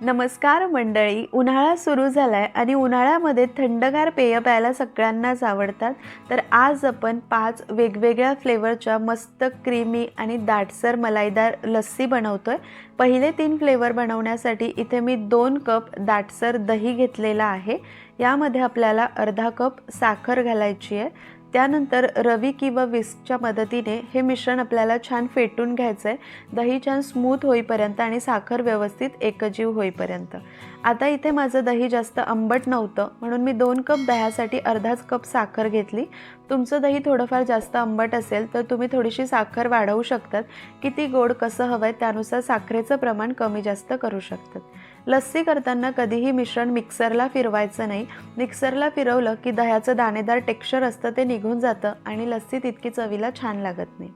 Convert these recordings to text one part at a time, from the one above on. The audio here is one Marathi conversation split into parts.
नमस्कार मंडळी उन्हाळा सुरू झाला आहे आणि उन्हाळ्यामध्ये थंडगार पेय प्यायला सगळ्यांनाच आवडतात. तर आज आपण पाच वेगवेगळ्या फ्लेवरच्या मस्त क्रीमी आणि दाटसर मलाईदार लस्सी बनवतो आहे पहिले तीन फ्लेवर बनवण्यासाठी इथे मी दोन कप दाटसर दही घेतलेला आहे. यामध्ये आपल्याला अर्धा कप साखर घालायची आहे. त्यानंतर रवी किंवा विस्कच्या मदतीने हे मिश्रण आपल्याला छान फेटून घ्यायचं आहे दही छान स्मूथ होईपर्यंत आणि साखर व्यवस्थित एकजीव होईपर्यंत. आता इथे माझं दही जास्त आंबट नव्हतं म्हणून मी दोन कप दह्यासाठी अर्धाच कप साखर घेतली. तुमचं दही थोडंफार जास्त आंबट असेल तर तुम्ही थोडीशी साखर वाढवू शकतात. किती गोड कसं हवं आहे त्यानुसार साखरेचं प्रमाण कमी जास्त करू शकतात. लस्सी करताना कधीही मिश्रण मिक्सरला फिरवायचं नाही. मिक्सरला फिरवलं की दह्याचं दाणेदार टेक्स्चर असतं ते निघून जातं आणि लस्सी तितकी चवीला छान लागत नाही.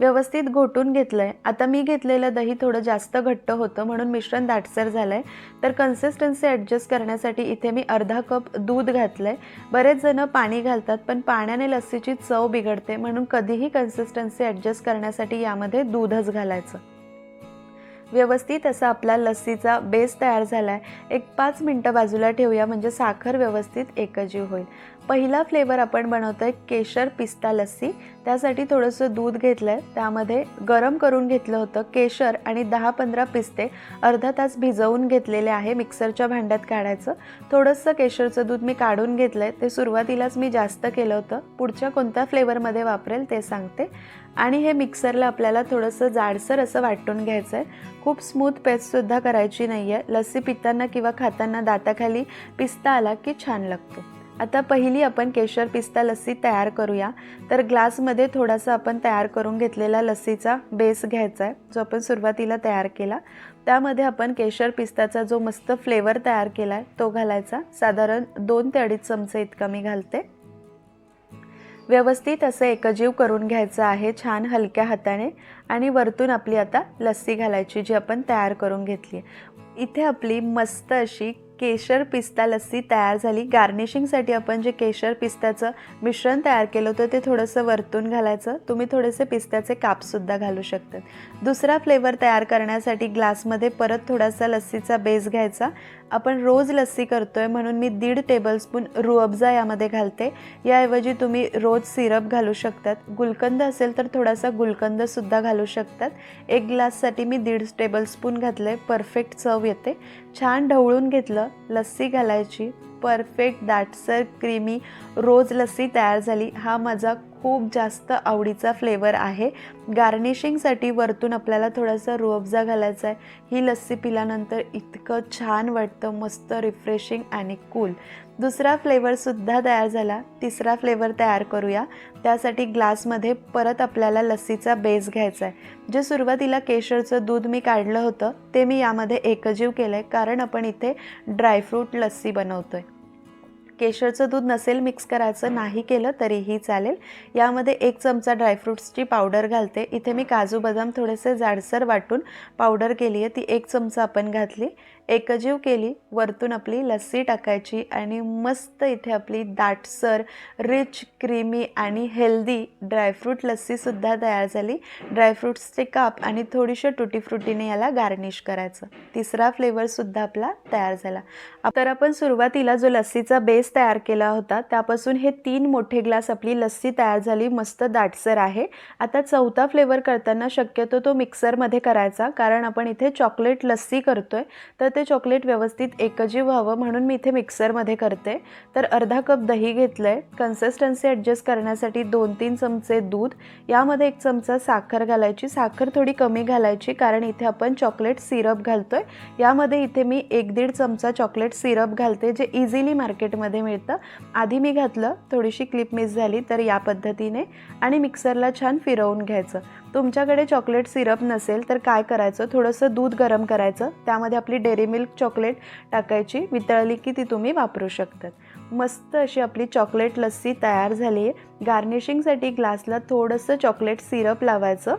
व्यवस्थित घोटून घेतलं आहे आता मी घेतलेलं दही थोडं जास्त घट्ट होतं म्हणून मिश्रण दाटसर झालं आहे तर कन्सिस्टन्सी ॲडजस्ट करण्यासाठी इथे मी अर्धा कप दूध घातलं आहे बरेच जणं पाणी घालतात पण पाण्याने लस्सीची चव बिघडते म्हणून कधीही कन्सिस्टन्सी ॲडजस्ट करण्यासाठी यामध्ये दूधच घालायचं. व्यवस्थित असा आपला लस्सीचा बेस तयार झाला आहे एक पाच मिनटं बाजूला ठेवूया म्हणजे साखर व्यवस्थित एकजीव होईल. पहिला फ्लेवर आपण बनवतो आहे केशर पिस्ता लस्सी. त्यासाठी थोडंसं दूध घेतलं आहे त्यामध्ये गरम करून घेतलं होतं केशर आणि दहा पंधरा पिस्ते अर्धा तास भिजवून घेतलेले आहे मिक्सरच्या भांड्यात काढायचं. थोडंसं केशरचं दूध मी काढून घेतलं आहे ते सुरुवातीलाच मी जास्त केलं होतं. पुढच्या कोणत्या फ्लेवरमध्ये वापरेल ते सांगते. आणि हे मिक्सरला आपल्याला थोडंसं जाडसर असं वाटून घ्यायचं आहे. खूप स्मूथ पेस्टसुद्धा करायची नाही आहे लस्सी पिताना किंवा खाताना दाताखाली पिस्ता आला की छान लागतो. आता पहिली आपण केशर पिस्ता लस्सी तयार करूया. तर ग्लासमध्ये थोडासा आपण तयार करून घेतलेला लस्सीचा बेस घ्यायचा आहे. जो आपण सुरुवातीला तयार केला. त्यामध्ये आपण केशर पिस्ताचा जो मस्त फ्लेवर तयार केला आहे तो घालायचा. साधारण दोन ते अडीच चमचे इतका मी घालते. व्यवस्थित असं एकजीव करून घ्यायचं आहे छान हलक्या हाताने. आणि वरतून आपली आता लस्सी घालायची जी आपण तयार करून घेतली आहे. इथे आपली मस्त अशी केशर पिस्ता लस्सी तयार झाली. गार्निशिंगसाठी आपण जे केशर पिस्त्याचं मिश्रण तयार केलं होतं ते थोडंसं वरतून घालायचं. तुम्ही थोडेसे पिस्त्याचे कापसुद्धा घालू शकतात. दुसरा फ्लेवर तयार करण्यासाठी ग्लासमध्ये परत थोडासा लस्सीचा बेस घ्यायचा. आपण रोज लस्सी करतो आहे म्हणून मी दीड टेबलस्पून रुअबजा यामध्ये घालते. याऐवजी तुम्ही रोज सिरप घालू शकतात. गुलकंद असेल तर थोडासा गुलकंदसुद्धा घालू शकतात. एक ग्लाससाठी मी दीड टेबलस्पून घातलं आहे परफेक्ट चव येते. छान ढवळून घेतलं. लस्सी घालायची. परफेक्ट दाटसर क्रीमी रोज लस्सी तयार झाली. हा माझा खूप जास्त आवडीचा फ्लेवर आहे. गार्निशिंगसाठी वरतून आपल्याला थोडासा रुअबजा घालायचा आहे. ही लस्सी पिल्यानंतर इतकं छान वाटतं. मस्त रिफ्रेशिंग आणि कूल दुसरा फ्लेवरसुद्धा तयार झाला. तिसरा फ्लेवर तयार करूया. त्यासाठी ग्लासमध्ये परत आपल्याला लस्सीचा बेस घ्यायचा आहे. जे सुरुवातीला केशरचं दूध मी काढलं होतं ते मी यामध्ये एकजीव केलं आहे कारण आपण इथे ड्रायफ्रूट लस्सी बनवतो आहे केशरचं दूध नसेल मिक्स करायचं नाही केलं तरीही चालेल. यामध्ये एक चमचा ड्रायफ्रूट्सची पावडर घालते. इथे मी काजू बदाम थोडेसे जाडसर वाटून पावडर केली आहे. ती एक चमचा आपण घातली. एकजीव केली. वरतून आपली लस्सी टाकायची आणि मस्त इथे आपली दाटसर रिच क्रीमी आणि हेल्दी ड्रायफ्रूट लस्सीसुद्धा तयार झाली. ड्रायफ्रूट्सचे काप आणि थोडीशा टुटी फ्रुटीने याला गार्निश करायचं. तिसरा फ्लेवरसुद्धा आपला तयार झाला. तर आपण सुरुवातीला जो लस्सीचा बेस तयार केला होता. त्यापासून हे तीन मोठे ग्लास आपली लस्सी तयार झाली. मस्त दाटसर आहे. आता चौथा फ्लेवर करताना शक्यतो तो मिक्सरमध्ये करायचा. कारण आपण इथे चॉकलेट लस्सी करतोय. तर ते चॉकलेट व्यवस्थित एकजीव व्हावं म्हणून मी इथे मिक्सरमध्ये करते. तर अर्धा कप दही घेतलं आहे कन्सिस्टन्सी ॲडजस्ट करण्यासाठी दोन तीन चमचे दूध. यामध्ये एक चमचा साखर घालायची. साखर थोडी कमी घालायची. कारण इथे आपण चॉकलेट सिरप घालतोय. यामध्ये इथे मी एक दीड चमचा चॉकलेट सिरप घालते जे इझिली मार्केटमध्ये मिळतं. आधी मी घातलं थोडीशी क्लिप मिस झाली तर या पद्धतीने आणि मिक्सरला छान फिरवून घ्यायचं. तुमच्याकडे चॉकलेट सिरप नसेल तर काय करायचं? थोडंसं दूध गरम करायचं. त्यामध्ये आपली डेअरी मिल्क चॉकलेट टाकायची वितळली की ती तुम्ही वापरू शकतात. मस्त अशी आपली चॉकलेट लस्सी तयार झाली आहे गार्निशिंगसाठी ग्लासला थोडंसं चॉकलेट सिरप लावायचं.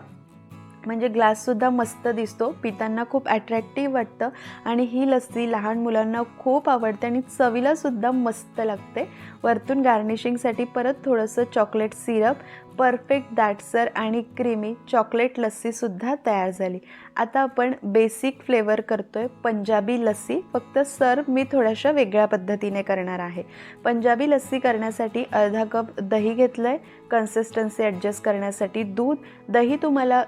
म्हणजे ग्लाससुद्धा मस्त दिसतो. पितांना खूप अट्रॅक्टिव्ह वाटतं. आणि ही लस्सी लहान मुलांना खूप आवडते आणि चवीलासुद्धा मस्त लागते. वरतून गार्निशिंगसाठी परत थोडंसं चॉकलेट सिरप परफेक्ट दाटसर आणि क्रीमी चॉकलेट लस्सीसुद्धा तयार झाली. आता आपण बेसिक फ्लेवर करतो आहे पंजाबी लस्सी. फक्त सर्व मी थोड्याशा वेगळ्या पद्धतीने करणार आहे. पंजाबी लस्सी करण्यासाठी अर्धा कप दही घेतलं आहे कन्सिस्टन्सी ॲडजस्ट करण्यासाठी दूध. दही तुम्हाला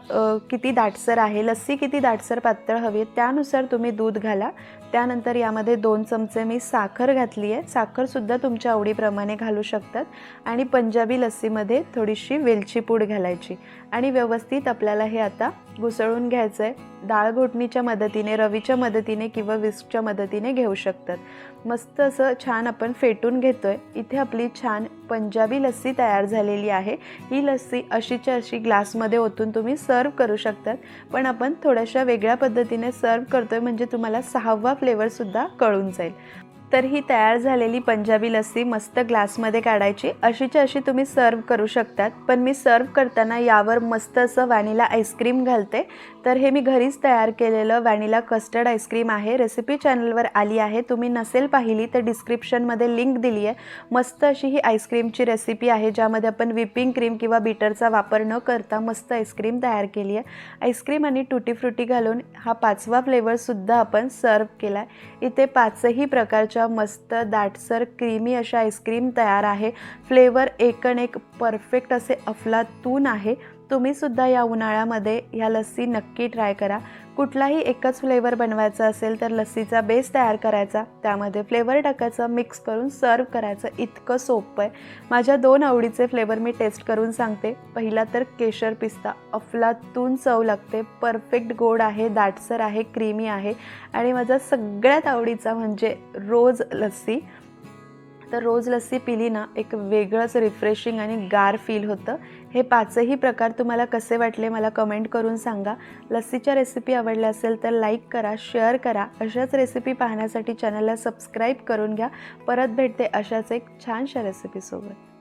किती दाटसर आहे लस्सी किती दाटसर पातळ हवी आहे त्यानुसार तुम्ही दूध घाला. त्यानंतर यामध्ये दोन चमचे मी साखर घातली आहे साखरसुद्धा तुमच्या आवडीप्रमाणे घालू शकतात. आणि पंजाबी लस्सीमध्ये थोडीशी वेलची पूड घालायची. आणि व्यवस्थित आपल्याला हे आता घुसळून घ्यायचं आहे डाळ घोटणीच्या मदतीने रवीच्या मदतीने किंवा विस्कच्या मदतीने घेऊ शकतात. मस्त असं छान आपण फेटून घेतो आहे इथे आपली छान पंजाबी लस्सी तयार झालेली आहे. ही लस्सी अशीच्या अशी ग्लासमध्ये ओतून तुम्ही सर्व करू शकतात. पण आपण थोड्याशा वेगळ्या पद्धतीने सर्व करतो आहे म्हणजे तुम्हाला सहावा फ्लेवरसुद्धा कळून जाईल. तर ही तयार झालेली पंजाबी लस्सी मस्त ग्लासमध्ये काढायची. अशीच्या अशी तुम्ही सर्व करू शकतात. पण मी सर्व करताना यावर मस्त असं व्हॅनिला आईस्क्रीम घालते. तर हे मी घरीच तयार केलेलं व्हॅनिला कस्टर्ड आईस्क्रीम आहे. रेसिपी चॅनलवर आली आहे. तुम्ही नसेल पाहिली तर डिस्क्रिप्शनमध्ये लिंक दिली आहे. मस्त अशी ही आईस्क्रीमची रेसिपी आहे ज्यामध्ये आपण व्हिपिंग क्रीम किंवा बीटरचा वापर न करता मस्त आईस्क्रीम तयार केली आहे. आईस्क्रीम आणि टुटी फ्रुटी घालून हा पाचवा फ्लेवरसुद्धा आपण सर्व केला आहे इथे पाचही प्रकारच्या मस्त दाटसर क्रीमी अशा आईस्क्रीम तयार आहे. फ्लेवर एकण एक परफेक्ट असे अफलातून आहे. तुम्हीसुद्धा या उन्हाळ्यामध्ये ह्या लस्सी नक्की ट्राय करा. कुठलाही एकच फ्लेवर बनवायचा असेल तर लस्सीचा बेस तयार करायचा. त्यामध्ये फ्लेवर टाकायचं मिक्स करून सर्व करायचं. इतकं सोपं आहे. माझ्या दोन आवडीचे फ्लेवर मी टेस्ट करून सांगते. पहिला तर केशर पिस्ता. अफलातून चव लागते. परफेक्ट गोड आहे दाटसर आहे क्रीमी आहे. आणि माझा सगळ्यात आवडीचा म्हणजे रोज लस्सी. तर रोज लस्सी पिली ना एक वेगळंच रिफ्रेशिंग आणि गार फील होतं. हे पाचही प्रकार तुम्हाला कसे वाटले मला कमेंट करून सांगा. लस्सीच्या रेसिपी आवडल्या असेल तर लाईक करा शेअर करा. अशाच रेसिपी पाहण्यासाठी चॅनलला सबस्क्राईब करून घ्या. परत भेटते अशाच एक छानशा रेसिपीसोबत